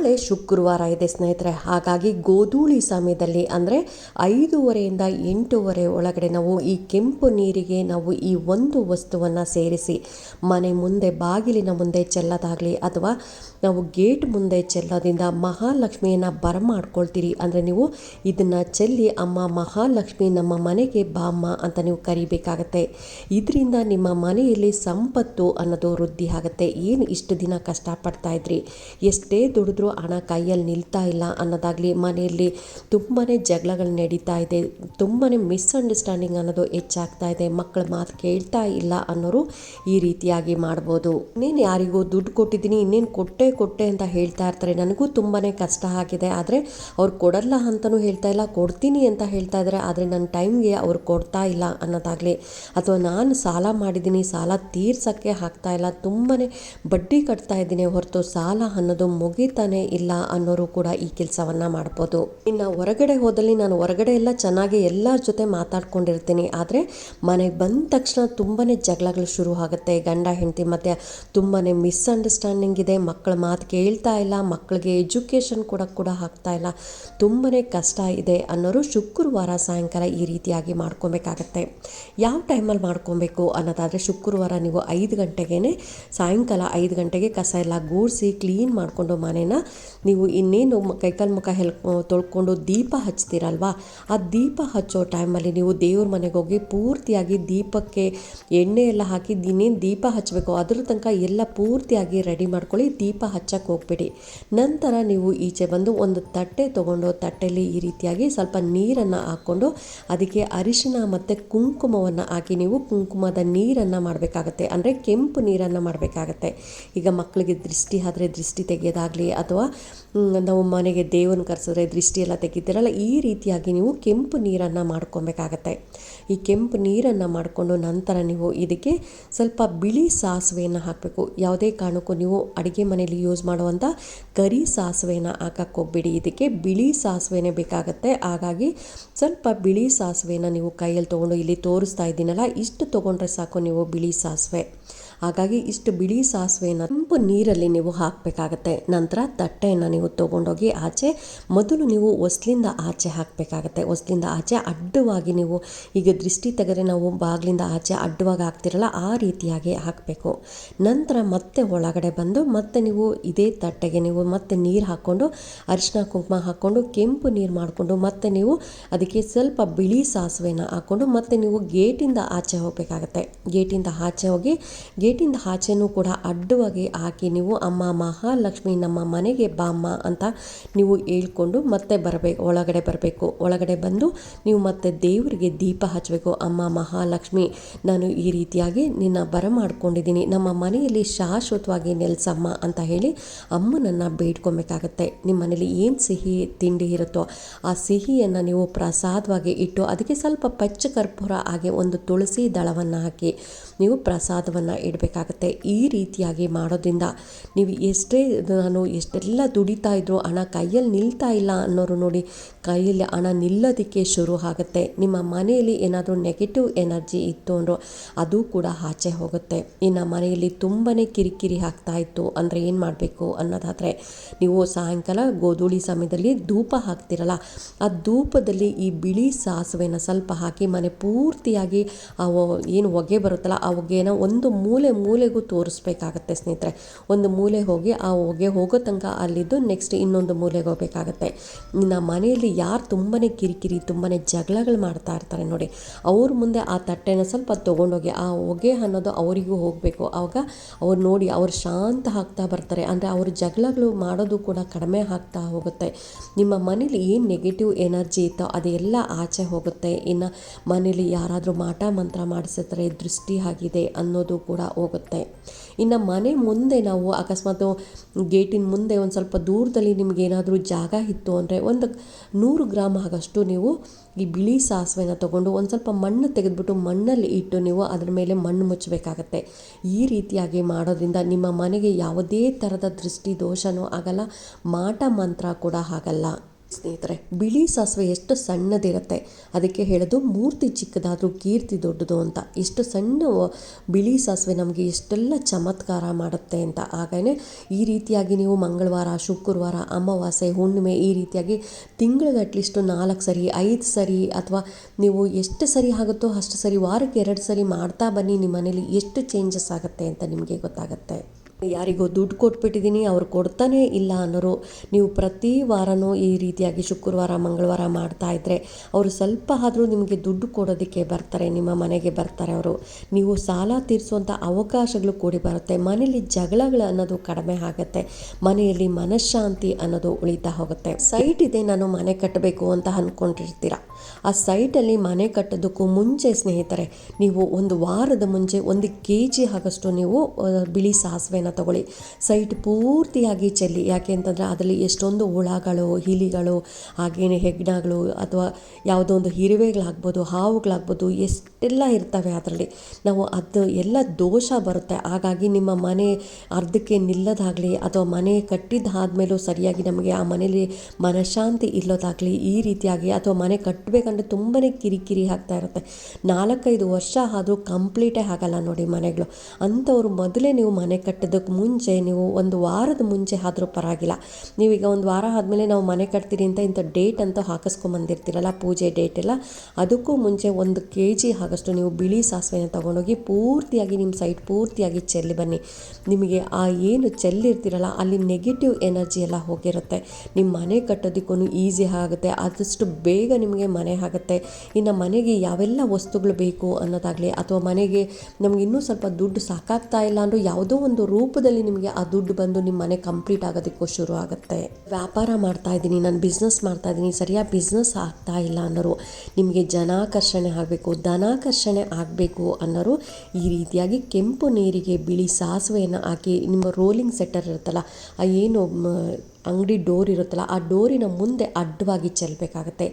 ನಾಳೆ ಶುಕ್ರವಾರ ಇದೆ ಸ್ನೇಹಿತರೆ. ಹಾಗಾಗಿ ಗೋಧೂಳಿ ಸಮಯದಲ್ಲಿ ಅಂದರೆ ಐದೂವರೆಯಿಂದ ಎಂಟೂವರೆ ಒಳಗಡೆ ನಾವು ಈ ಕೆಂಪು ನೀರಿಗೆ ನಾವು ಈ ಒಂದು ವಸ್ತುವನ್ನು ಸೇರಿಸಿ ಮನೆ ಮುಂದೆ, ಬಾಗಿಲಿನ ಮುಂದೆ ಚೆಲ್ಲೋದಾಗಲಿ ಅಥವಾ ನಾವು ಗೇಟ್ ಮುಂದೆ ಚೆಲ್ಲೋದ್ರಿಂದ ಮಹಾಲಕ್ಷ್ಮಿಯನ್ನು ಬರಮಾಡ್ಕೊಳ್ತೀರಿ ಅಂದರೆ ನೀವು ಇದನ್ನು ಚೆಲ್ಲಿ ಅಮ್ಮ ಮಹಾಲಕ್ಷ್ಮಿ ನಮ್ಮ ಮನೆಗೆ ಬಾಮ್ಮ ಅಂತ ನೀವು ಕರಿಬೇಕಾಗತ್ತೆ. ಇದರಿಂದ ನಿಮ್ಮ ಮನೆಯಲ್ಲಿ ಸಂಪತ್ತು ಅನ್ನೋದು ವೃದ್ಧಿ ಆಗುತ್ತೆ. ಏನು ಇಷ್ಟು ದಿನ ಕಷ್ಟಪಡ್ತಾ ಇದ್ರಿ? ಎಷ್ಟೇ ದುಡಿದ್ರೂ ಹಣ ಕೈಯಲ್ಲಿ ನಿಲ್ತಾ ಇಲ್ಲ ಅನ್ನೋದಾಗಲಿ, ಮನೆಯಲ್ಲಿ ತುಂಬಾ ಜಗಳಗಳು ನಡೀತಾ ಇದೆ. ತುಂಬಾ ಮಿಸ್ಅಂಡರ್ಸ್ಟ್ಯಾಂಡಿಂಗ್ ಅನ್ನೋದು ಹೆಚ್ಚಾಗ್ತಾ ಇದೆ. ಮಕ್ಕಳ ಮಾತು ಕೇಳ್ತಾ ಇಲ್ಲ ಅನ್ನೋರು ಈ ರೀತಿಯಾಗಿ ಮಾಡ್ಬೋದು. ನೀನು ಯಾರಿಗೂ ದುಡ್ಡು ಕೊಟ್ಟಿದ್ದೀನಿ, ಇನ್ನೇನು ಕೊಟ್ಟೆ ಕೊಟ್ಟೆ ಅಂತ ಹೇಳ್ತಾ ಇರ್ತಾರೆ. ನನಗೂ ತುಂಬಾ ಕಷ್ಟ ಆಗಿದೆ. ಆದರೆ ಅವ್ರು ಕೊಡಲ್ಲ ಅಂತಲೂ ಹೇಳ್ತಾ ಇಲ್ಲ. ಕೊಡ್ತೀನಿ ಅಂತ ಹೇಳ್ತಾ ಇದ್ದಾರೆ ಆದರೆ ನನ್ನ ಟೈಮ್ಗೆ ಅವ್ರು ಕೊಡ್ತಾ ಇಲ್ಲ ಅನ್ನೋದಾಗಲಿ. ಅಥವಾ ನಾನು ಸಾಲ ಮಾಡಿದ್ದೀನಿ, ಸಾಲ ತೀರ್ಸೋಕ್ಕೆ ಆಗ್ತಾ ಇಲ್ಲ. ತುಂಬಾ ಬಡ್ಡಿ ಕಟ್ತಾ ಇದ್ದೀನಿ ಹೊರತು ಸಾಲ ಅನ್ನೋದು ಮುಗಿತಾನೆ ಇಲ್ಲ ಅನ್ನೋರು ಕೂಡ ಈ ಕೆಲಸವನ್ನು ಮಾಡ್ಬೋದು. ಇನ್ನು ಹೊರಗಡೆ ಹೋದಲ್ಲಿ ನಾನು ಹೊರಗಡೆ ಎಲ್ಲ ಚೆನ್ನಾಗಿ ಎಲ್ಲರ ಜೊತೆ ಮಾತಾಡ್ಕೊಂಡಿರ್ತೀನಿ. ಆದರೆ ಮನೆಗೆ ಬಂದ ತಕ್ಷಣ ತುಂಬಾ ಜಗಳಗಳು ಶುರು ಆಗುತ್ತೆ. ಗಂಡ, ಹೆಂಡತಿ ಮಧ್ಯೆ ತುಂಬಾ ಮಿಸ್ಅಂಡರ್ಸ್ಟ್ಯಾಂಡಿಂಗ್ ಇದೆ. ಮಕ್ಕಳ ಮಾತು ಕೇಳ್ತಾ ಇಲ್ಲ. ಮಕ್ಕಳಿಗೆ ಎಜುಕೇಷನ್ ಕೂಡ ಕೂಡ ಆಗ್ತಾ ಇಲ್ಲ. ತುಂಬಾ ಕಷ್ಟ ಇದೆ ಅನ್ನೋರು ಶುಕ್ರವಾರ ಸಾಯಂಕಾಲ ಈ ರೀತಿಯಾಗಿ ಮಾಡ್ಕೊಬೇಕಾಗತ್ತೆ. ಯಾವ ಟೈಮಲ್ಲಿ ಮಾಡ್ಕೊಬೇಕು ಅನ್ನೋದಾದರೆ ಶುಕ್ರವಾರ ನೀವು ಐದು ಗಂಟೆಗೇ ಸಾಯಂಕಾಲ ಐದು ಗಂಟೆಗೆ ಕಸ ಎಲ್ಲ ಗೂಡಿಸಿ ಕ್ಲೀನ್ ಮಾಡಿಕೊಂಡು ಮನೇನ ನೀವು ಇನ್ನೇನು ಕೈಕಾಲು ಮುಖ ಹೆಲ್ ತೊಳ್ಕೊಂಡು ದೀಪ ಹಚ್ತೀರಲ್ವಾ? ಆ ದೀಪ ಹಚ್ಚೋ ಟೈಮಲ್ಲಿ ನೀವು ದೇವ್ರ ಮನೆಗೆ ಹೋಗಿ ಪೂರ್ತಿಯಾಗಿ ದೀಪಕ್ಕೆ ಎಣ್ಣೆ ಎಲ್ಲ ಹಾಕಿ ಇನ್ನೇನು ದೀಪ ಹಚ್ಚಬೇಕು ಅದ್ರ ತನಕ ಎಲ್ಲ ಪೂರ್ತಿಯಾಗಿ ರೆಡಿ ಮಾಡ್ಕೊಳ್ಳಿ, ದೀಪ ಹಚ್ಚಕ್ಕೆ ಹೋಗ್ಬೇಡಿ. ನಂತರ ನೀವು ಈಚೆ ಬಂದು ಒಂದು ತಟ್ಟೆ ತೊಗೊಂಡು ತಟ್ಟೆಯಲ್ಲಿ ಈ ರೀತಿಯಾಗಿ ಸ್ವಲ್ಪ ನೀರನ್ನು ಹಾಕ್ಕೊಂಡು ಅದಕ್ಕೆ ಅರಿಶಿನ ಮತ್ತು ಕುಂಕುಮವನ್ನು ಹಾಕಿ ನೀವು ಕುಂಕುಮದ ನೀರನ್ನು ಮಾಡಬೇಕಾಗತ್ತೆ. ಅಂದರೆ ಕೆಂಪು ನೀರನ್ನು ಮಾಡಬೇಕಾಗತ್ತೆ. ಈಗ ಮಕ್ಕಳಿಗೆ ದೃಷ್ಟಿ ಆದರೆ ದೃಷ್ಟಿ ತೆಗೆಯೋದಾಗಲಿ ಅಥವಾ ನಾವು ಮನೆಗೆ ದೇವನ ಕರೆಸಿದ್ರೆ ದೃಷ್ಟಿ ಎಲ್ಲ ತೆಗಿತೀರಲ್ಲ, ಈ ರೀತಿಯಾಗಿ ನೀವು ಕೆಂಪು ನೀರನ್ನು ಮಾಡ್ಕೊಬೇಕಾಗತ್ತೆ. ಈ ಕೆಂಪು ನೀರನ್ನು ಮಾಡಿಕೊಂಡು ನಂತರ ನೀವು ಇದಕ್ಕೆ ಸ್ವಲ್ಪ ಬಿಳಿ ಸಾಸಿವೆಯನ್ನು ಹಾಕಬೇಕು. ಯಾವುದೇ ಕಾರಣಕ್ಕೂ ನೀವು ಅಡುಗೆ ಮನೆಯಲ್ಲಿ ಯೂಸ್ ಮಾಡುವಂಥ ಕರಿ ಸಾಸಿವೆನ ಹಾಕಕ್ಕೆ ಹೋಗ್ಬಿಡಿ. ಇದಕ್ಕೆ ಬಿಳಿ ಸಾಸಿವೆನೇ ಬೇಕಾಗತ್ತೆ. ಹಾಗಾಗಿ ಸ್ವಲ್ಪ ಬಿಳಿ ಸಾಸಿವೆನ ನೀವು ಕೈಯಲ್ಲಿ ತೊಗೊಂಡು ಇಲ್ಲಿ ತೋರಿಸ್ತಾ ಇದ್ದೀನಲ್ಲ, ಇಷ್ಟು ತೊಗೊಂಡ್ರೆ ಸಾಕು ನೀವು ಬಿಳಿ ಸಾಸಿವೆ. ಹಾಗಾಗಿ ಇಷ್ಟು ಬಿಳಿ ಸಾಸಿವೆನ ಕೆಂಪು ನೀರಲ್ಲಿ ನೀವು ಹಾಕಬೇಕಾಗತ್ತೆ. ನಂತರ ತಟ್ಟೆಯನ್ನು ನೀವು ತೊಗೊಂಡೋಗಿ ಆಚೆ, ಮೊದಲು ನೀವು ಹೊಸ್ಲಿಂದ ಆಚೆ ಹಾಕಬೇಕಾಗತ್ತೆ. ಹೊಸ್ಲಿಂದ ಆಚೆ ಅಡ್ಡವಾಗಿ ನೀವು ಈಗ ದೃಷ್ಟಿ ತೆಗೆದ್ರೆ ನಾವು ಬಾಗಿಲಿಂದ ಆಚೆ ಅಡ್ಡವಾಗಿ ಹಾಕ್ತಿರಲ್ಲ, ಆ ರೀತಿಯಾಗಿ ಹಾಕಬೇಕು. ನಂತರ ಮತ್ತೆ ಒಳಗಡೆ ಬಂದು ಮತ್ತೆ ನೀವು ಇದೇ ತಟ್ಟೆಗೆ ನೀವು ಮತ್ತೆ ನೀರು ಹಾಕ್ಕೊಂಡು ಅರಿಶಿನ ಕುಂಕುಮ ಹಾಕ್ಕೊಂಡು, ಕೆಂಪು ನೀರು ಮಾಡಿಕೊಂಡು ಮತ್ತೆ ನೀವು ಅದಕ್ಕೆ ಸ್ವಲ್ಪ ಬಿಳಿ ಸಾಸಿವೆನ ಹಾಕ್ಕೊಂಡು ಮತ್ತೆ ನೀವು ಗೇಟಿಂದ ಆಚೆ ಹೋಗಬೇಕಾಗತ್ತೆ. ಗೇಟಿಂದ ಆಚೆ ಹೋಗಿ ಗೇಟಿಂದ ಆಚೆನೂ ಕೂಡ ಅಡ್ಡವಾಗಿ ಹಾಕಿ ನೀವು ಅಮ್ಮ ಮಹಾಲಕ್ಷ್ಮಿ ನಮ್ಮ ಮನೆಗೆ ಬಾಮ್ಮ ಅಂತ ನೀವು ಹೇಳ್ಕೊಂಡು ಮತ್ತೆ ಬರಬೇಕು, ಒಳಗಡೆ ಬರಬೇಕು. ಒಳಗಡೆ ಬಂದು ನೀವು ಮತ್ತೆ ದೇವರಿಗೆ ದೀಪ ಹಚ್ಚಬೇಕು. ಅಮ್ಮ ಮಹಾಲಕ್ಷ್ಮಿ, ನಾನು ಈ ರೀತಿಯಾಗಿ ನಿನ್ನ ಬರ ಮಾಡ್ಕೊಂಡಿದ್ದೀನಿ. ನಮ್ಮ ಮನೆಯಲ್ಲಿ ಶಾಶ್ವತವಾಗಿ ನೆಲೆಸಮ್ಮ ಅಂತ ಹೇಳಿ ಅಮ್ಮನನ್ನು ಬೇಡ್ಕೊಬೇಕಾಗತ್ತೆ. ನಿಮ್ಮ ಮನೇಲಿ ಏನು ಸಿಹಿ ತಿಂಡಿ ಇರುತ್ತೋ ಆ ಸಿಹಿಯನ್ನು ನೀವು ಪ್ರಸಾದವಾಗಿ ಇಟ್ಟು, ಅದಕ್ಕೆ ಸ್ವಲ್ಪ ಪಚ್ಚ ಕರ್ಪೂರ ಹಾಗೆ ಒಂದು ತುಳಸಿ ದಳವನ್ನು ಹಾಕಿ ನೀವು ಪ್ರಸಾದವನ್ನು ಇಡಬೇಕಾಗತ್ತೆ. ಈ ರೀತಿಯಾಗಿ ಮಾಡೋದ್ರಿಂದ ನೀವು ಎಷ್ಟೇ ನಾನು ಎಷ್ಟೆಲ್ಲ ದುಡಿತಾ ಇದ್ರು ಹಣ ಕೈಯಲ್ಲಿ ನಿಲ್ತಾ ಇಲ್ಲ ಅನ್ನೋರು ನೋಡಿ ಕೈಯಲ್ಲಿ ಹಣ ನಿಲ್ಲೋದಕ್ಕೆ ಶುರು ಆಗುತ್ತೆ. ನಿಮ್ಮ ಮನೆಯಲ್ಲಿ ಏನಾದರೂ ನೆಗೆಟಿವ್ ಎನರ್ಜಿ ಇತ್ತು ಅಂದರೂ ಅದು ಕೂಡ ಆಚೆ ಹೋಗುತ್ತೆ. ಇನ್ನು ಮನೆಯಲ್ಲಿ ತುಂಬಾ ಕಿರಿಕಿರಿ ಆಗ್ತಾ ಇತ್ತು ಅಂದರೆ ಏನು ಮಾಡಬೇಕು ಅನ್ನೋದಾದರೆ ನೀವು ಸಾಯಂಕಾಲ ಗೋಧೂಳಿ ಸಮಯದಲ್ಲಿ ಧೂಪ ಹಾಕ್ತಿರಲ್ಲ, ಆ ಧೂಪದಲ್ಲಿ ಈ ಬಿಳಿ ಸಾಸಿವೆನ ಸ್ವಲ್ಪ ಹಾಕಿ ಮನೆ ಪೂರ್ತಿಯಾಗಿ ಏನು ಹೊಗೆ ಬರುತ್ತಲ್ಲ, ಆ ಹೊಗೆನ ಒಂದು ಮೂಲೆ ಮೂಲೆಗೂ ತೋರಿಸ್ಬೇಕಾಗತ್ತೆ ಸ್ನೇಹಿತರೆ. ಒಂದು ಮೂಲೆ ಹೋಗಿ ಆ ಹೊಗೆ ಹೋಗೋ ತನಕ ಅಲ್ಲಿದ್ದು ನೆಕ್ಸ್ಟ್ ಇನ್ನೊಂದು ಮೂಲೆಗೆ ಹೋಗಬೇಕಾಗತ್ತೆ. ಇನ್ನು ಮನೆಯಲ್ಲಿ ಯಾರು ತುಂಬಾ ಕಿರಿಕಿರಿ ತುಂಬಾ ಜಗಳಗಳು ಮಾಡ್ತಾ ಇರ್ತಾರೆ ನೋಡಿ. ಅವ್ರ ಮುಂದೆ ಆ ತಟ್ಟೆನ ಸ್ವಲ್ಪ ತೊಗೊಂಡೋಗಿ ಆ ಹೊಗೆ ಅನ್ನೋದು ಅವರಿಗೂ ಹೋಗಬೇಕು. ಆವಾಗ ಅವ್ರು ನೋಡಿ ಅವ್ರು ಶಾಂತ ಆಗ್ತಾ ಬರ್ತಾರೆ. ಅಂದರೆ ಅವ್ರ ಜಗಳಗಳು ಮಾಡೋದು ಕೂಡ ಕಡಿಮೆ ಆಗ್ತಾ ಹೋಗುತ್ತೆ. ನಿಮ್ಮ ಮನೇಲಿ ಏನು ನೆಗೆಟಿವ್ ಎನರ್ಜಿ ಇತ್ತೋ ಅದೆಲ್ಲ ಆಚೆ ಹೋಗುತ್ತೆ. ಇನ್ನು ಮನೇಲಿ ಯಾರಾದರೂ ಮಾಟ ಮಂತ್ರ ಮಾಡಿಸಿದ್ರೆ ದೃಷ್ಟಿ ಆಗಿದೆ ಅನ್ನೋದು ಕೂಡ ಹೋಗುತ್ತೆ. ಇನ್ನು ಮನೆ ಮುಂದೆ ನಾವು ಅಕಸ್ಮಾತ್ ಗೇಟಿನ ಮುಂದೆ ಒಂದು ಸ್ವಲ್ಪ ದೂರದಲ್ಲಿ ನಿಮ್ಗೆ ಏನಾದರೂ ಜಾಗ ಇತ್ತು ಅಂದರೆ ಒಂದು ನೂರು ಗ್ರಾಮ್ ಆಗಷ್ಟು ನೀವು ಈ ಬಿಳಿ ಸಾಸಿವೆನ ತೊಗೊಂಡು ಒಂದು ಸ್ವಲ್ಪ ಮಣ್ಣು ತೆಗೆದುಬಿಟ್ಟು ಮಣ್ಣಲ್ಲಿ ಇಟ್ಟು ನೀವು ಅದರ ಮೇಲೆ ಮಣ್ಣು ಮುಚ್ಚಬೇಕಾಗತ್ತೆ. ಈ ರೀತಿಯಾಗಿ ಮಾಡೋದ್ರಿಂದ ನಿಮ್ಮ ಮನೆಗೆ ಯಾವುದೇ ಥರದ ದೃಷ್ಟಿ ದೋಷನೂ ಆಗಲ್ಲ, ಮಾಟ ಮಂತ್ರ ಕೂಡ ಆಗಲ್ಲ. ಸ್ನೇಹಿತರೆ, ಬಿಳಿ ಸಾಸಿವೆ ಎಷ್ಟು ಸಣ್ಣದಿರುತ್ತೆ? ಅದಕ್ಕೆ ಹೇಳೋದು ಮೂರ್ತಿ ಚಿಕ್ಕದಾದರೂ ಕೀರ್ತಿ ದೊಡ್ಡದು ಅಂತ. ಎಷ್ಟು ಸಣ್ಣ ಬಿಳಿ ಸಾಸಿವೆ ನಮಗೆ ಎಷ್ಟೆಲ್ಲ ಚಮತ್ಕಾರ ಮಾಡುತ್ತೆ ಅಂತ. ಹಾಗೇ ಈ ರೀತಿಯಾಗಿ ನೀವು ಮಂಗಳವಾರ, ಶುಕ್ರವಾರ, ಅಮಾವಾಸ್ಯೆ, ಹುಣ್ಣಿಮೆ ಈ ರೀತಿಯಾಗಿ ತಿಂಗಳಿಗೆ ಅಟ್ಲೀಸ್ಟ್ ನಾಲ್ಕು ಸರಿ, ಐದು ಸರಿ ಅಥವಾ ನೀವು ಎಷ್ಟು ಸರಿ ಆಗುತ್ತೋ ಅಷ್ಟು ಸರಿ ವಾರಕ್ಕೆ ಎರಡು ಸರಿ ಮಾಡ್ತಾ ಬನ್ನಿ ನಿಮ್ಮ ಮನೇಲಿ. ಎಷ್ಟು ಚೇಂಜಸ್ ಆಗುತ್ತೆ ಅಂತ ನಿಮಗೆ ಗೊತ್ತಾಗುತ್ತೆ. ಯಾರಿಗೋ ದುಡ್ಡು ಕೊಟ್ಬಿಟ್ಟಿದ್ದೀನಿ, ಅವ್ರು ಕೊಡ್ತಾನೇ ಇಲ್ಲ ಅನ್ನೋರು, ನೀವು ಪ್ರತಿ ವಾರನೂ ಈ ರೀತಿಯಾಗಿ ಶುಕ್ರವಾರ, ಮಂಗಳವಾರ ಮಾಡ್ತಾ ಇದ್ದರೆ ಅವರು ಸ್ವಲ್ಪ ಆದರೂ ನಿಮಗೆ ದುಡ್ಡು ಕೊಡೋದಕ್ಕೆ ಬರ್ತಾರೆ, ನಿಮ್ಮ ಮನೆಗೆ ಬರ್ತಾರೆ ಅವರು. ನೀವು ಸಾಲ ತೀರಿಸುವಂಥ ಅವಕಾಶಗಳು ಕೂಡಿ ಬರುತ್ತೆ. ಮನೆಯಲ್ಲಿ ಜಗಳಗಳು ಅನ್ನೋದು ಕಡಿಮೆ ಆಗುತ್ತೆ. ಮನೆಯಲ್ಲಿ ಮನಃಶಾಂತಿ ಅನ್ನೋದು ಉಳಿತಾ ಹೋಗುತ್ತೆ. ಸೈಟ್ ಇದೆ, ನಾನು ಮನೆ ಕಟ್ಟಬೇಕು ಅಂತ ಅಂದ್ಕೊಂಡಿರ್ತೀರ ಆ ಸೈಟಲ್ಲಿ ಮನೆ ಕಟ್ಟೋದಕ್ಕೂ ಮುಂಚೆ ಸ್ನೇಹಿತರೆ, ನೀವು ಒಂದು ವಾರದ ಮುಂಚೆ ಒಂದು ಕೆ ಜಿ ಆಗಷ್ಟು ನೀವು ಬಿಳಿ ಸಾಸಿವೆನ ತಗೊಳ್ಳಿ. ಸೈಟ್ ಪೂರ್ತಿಯಾಗಿ ಚೆಲ್ಲಿ. ಯಾಕೆ ಅಂತಂದರೆ ಅದರಲ್ಲಿ ಎಷ್ಟೊಂದು ಹುಳಗಳು ಹಿಲಿಗಳು ಹಾಗೇನೆ ಹೆಗ್ಣಗಳು ಅಥವಾ ಯಾವುದೋ ಒಂದು ಇರುವೆಗಳಾಗ್ಬೋದು ಹಾವುಗಳಾಗ್ಬೋದು ಎಷ್ಟೆಲ್ಲ ಇರ್ತವೆ ಅದರಲ್ಲಿ. ನಾವು ಅದು ಎಲ್ಲ ದೋಷ ಬರುತ್ತೆ. ಹಾಗಾಗಿ ನಿಮ್ಮ ಮನೆ ಅರ್ಧಕ್ಕೆ ನಿಲ್ಲೋದಾಗಲಿ ಅಥವಾ ಮನೆ ಕಟ್ಟಿದ್ದಾದ್ಮೇಲೂ ಸರಿಯಾಗಿ ನಮಗೆ ಆ ಮನೇಲಿ ಮನಃಶಾಂತಿ ಇಲ್ಲೋದಾಗಲಿ ಈ ರೀತಿಯಾಗಿ ಅಥವಾ ಮನೆ ಕಟ್ಟಬೇಕಂದ್ರೆ ತುಂಬಾ ಕಿರಿಕಿರಿ ಆಗ್ತಾ ಇರುತ್ತೆ. ನಾಲ್ಕೈದು ವರ್ಷ ಆದರೂ ಕಂಪ್ಲೀಟೇ ಆಗಲ್ಲ ನೋಡಿ ಮನೆಗಳು. ಅಂಥವ್ರು ಮೊದಲೇ ನೀವು ಮನೆ ಕಟ್ಟೋದಕ್ಕೆ ಮುಂಚೆ ನೀವು ಒಂದು ವಾರದ ಮುಂಚೆ ಆದರೂ ಪರವಾಗಿಲ್ಲ. ನೀವೀಗ ಒಂದು ವಾರ ಆದಮೇಲೆ ನಾವು ಮನೆ ಕಟ್ತೀರಿ ಅಂತ ಇಂಥ ಡೇಟ್ ಅಂತ ಹಾಕಿಸ್ಕೊಂಬಂದಿರ್ತೀರಲ್ಲ, ಪೂಜೆ ಡೇಟ್ ಎಲ್ಲ, ಅದಕ್ಕೂ ಮುಂಚೆ ಒಂದು ಕೆ ಜಿ ಆಗಷ್ಟು ನೀವು ಬಿಳಿ ಸಾಸಿವೆನ ತೊಗೊಂಡೋಗಿ ಪೂರ್ತಿಯಾಗಿ ನಿಮ್ಮ ಸೈಟ್ ಪೂರ್ತಿಯಾಗಿ ಚೆಲ್ಲಿ ಬನ್ನಿ. ನಿಮಗೆ ಆ ಏನು ಚೆಲ್ಲಿರ್ತೀರಲ್ಲ, ಅಲ್ಲಿ ನೆಗೆಟಿವ್ ಎನರ್ಜಿ ಎಲ್ಲ ಹೋಗಿರುತ್ತೆ. ನಿಮ್ಮ ಮನೆ ಕಟ್ಟೋದಕ್ಕೂ ಈಸಿ ಆಗುತ್ತೆ. ಆದಷ್ಟು ಬೇಗ ನಿಮಗೆ ಮನೆ ಆಗುತ್ತೆ. ಇನ್ನು ಮನೆಗೆ ಯಾವೆಲ್ಲ ವಸ್ತುಗಳು ಬೇಕು ಅನ್ನೋದಾಗಲಿ, ಅಥವಾ ಮನೆಗೆ ನಮ್ಗೆ ಇನ್ನೂ ಸ್ವಲ್ಪ ದುಡ್ಡು ಸಾಕಾಗ್ತಾ ಇಲ್ಲ ಅಂದರೂ ಯಾವುದೋ ಒಂದು ರೂಪದಲ್ಲಿ ನಿಮಗೆ ಆ ದುಡ್ಡು ಬಂದು ನಿಮ್ಮ ಮನೆ ಕಂಪ್ಲೀಟ್ ಆಗೋದಕ್ಕೂ ಶುರು ಆಗುತ್ತೆ. ವ್ಯಾಪಾರ ಮಾಡ್ತಾ ಇದ್ದೀನಿ, ನಾನು ಬಿಸ್ನೆಸ್ ಮಾಡ್ತಾ ಇದ್ದೀನಿ. ಸರಿಯಾಗಿ ಬಿಸ್ನೆಸ್ ಆಗ್ತಾ ಇಲ್ಲ ಅನ್ನೋರು ನಿಮಗೆ ಜನಾಕರ್ಷಣೆ ಆಗಬೇಕು. ಧನಾಕರ್ಷಣೆ ಆಗಬೇಕು ಅನ್ನೋರು ಈ ರೀತಿಯಾಗಿ ಕೆಂಪು ನೀರಿಗೆ ಬಿಳಿ ಸಾಸಿವೆಯನ್ನು ಹಾಕಿ ನಿಮ್ಮ ರೋಲಿಂಗ್ ಸೆಟ್ಟರ್ ಇರುತ್ತಲ್ಲ, ಆ ಏನು ಅಂಗಡಿ ಡೋರ್ ಇರುತ್ತಲ್ಲ, ಆ ಡೋರಿನ ಮುಂದೆ ಅಡ್ಡವಾಗಿ ಚೆಲ್ಲಬೇಕಾಗತ್ತೆ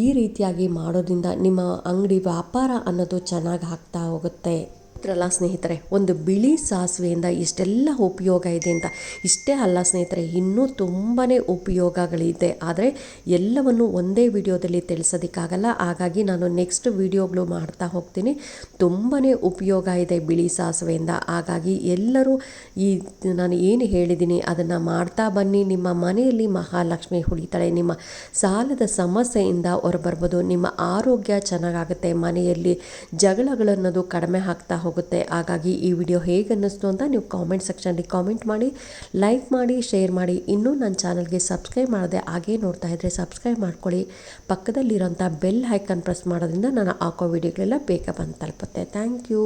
ಈ ರೀತಿಯಾಗಿ ಮಾಡೋದ್ರಿಂದ ನಿಮ್ಮ ಅಂಗಡಿ ವ್ಯಾಪಾರ ಅನ್ನೋದು ಚೆನ್ನಾಗಿ ಆಗ್ತಾ ಹೋಗುತ್ತೆ. ಇದ್ರಲ್ಲ ಸ್ನೇಹಿತರೆ, ಒಂದು ಬಿಳಿ ಸಾಸಿವೆಯಿಂದ ಇಷ್ಟೆಲ್ಲ ಉಪಯೋಗ ಇದೆ ಅಂತ. ಇಷ್ಟೇ ಅಲ್ಲ ಸ್ನೇಹಿತರೆ, ಇನ್ನೂ ತುಂಬಾ ಉಪಯೋಗಗಳಿದೆ. ಆದರೆ ಎಲ್ಲವನ್ನು ಒಂದೇ ವಿಡಿಯೋದಲ್ಲಿ ತಿಳಿಸೋದಕ್ಕಾಗಲ್ಲ. ಹಾಗಾಗಿ ನಾನು ನೆಕ್ಸ್ಟ್ ವಿಡಿಯೋಗಳು ಮಾಡ್ತಾ ಹೋಗ್ತೀನಿ. ತುಂಬಾ ಉಪಯೋಗ ಇದೆ ಬಿಳಿ ಸಾಸಿವೆಯಿಂದ. ಹಾಗಾಗಿ ಎಲ್ಲರೂ ಈ ನಾನು ಏನು ಹೇಳಿದ್ದೀನಿ ಅದನ್ನು ಮಾಡ್ತಾ ಬನ್ನಿ. ನಿಮ್ಮ ಮನೆಯಲ್ಲಿ ಮಹಾಲಕ್ಷ್ಮಿ ಉಳಿತಾಳೆ ನಿಮ್ಮ ಸಾಲದ ಸಮಸ್ಯೆಯಿಂದ ಹೊರಬರ್ಬೋದು. ನಿಮ್ಮ ಆರೋಗ್ಯ ಚೆನ್ನಾಗಾಗುತ್ತೆ. ಮನೆಯಲ್ಲಿ ಜಗಳಗಳನ್ನೋದು ಕಡಿಮೆ ಆಗ್ತಾ ಹೋಗುತ್ತೆ. ಹಾಗಾಗಿ ಈ ವಿಡಿಯೋ ಹೇಗೆ ಅನ್ನಿಸ್ತು ಅಂತ ನೀವು ಕಾಮೆಂಟ್ ಸೆಕ್ಷನಲ್ಲಿ ಕಾಮೆಂಟ್ ಮಾಡಿ ಲೈಕ್ ಮಾಡಿ ಶೇರ್ ಮಾಡಿ. ಇನ್ನೂ ನನ್ನ ಚಾನಲ್ಗೆ ಸಬ್ಸ್ಕ್ರೈಬ್ ಮಾಡದೆ ಹಾಗೇ ನೋಡ್ತಾ ಇದ್ದರೆ ಸಬ್ಸ್ಕ್ರೈಬ್ ಮಾಡ್ಕೊಳ್ಳಿ. ಪಕ್ಕದಲ್ಲಿರೋಂಥ ಬೆಲ್ ಹೈಕನ್ ಪ್ರೆಸ್ ಮಾಡೋದ್ರಿಂದ ನಾನು ಹಾಕೋ ವಿಡಿಯೋಗಳೆಲ್ಲ ಬೇಗ ಬಂದು ತಲುಪುತ್ತೆ. Thank you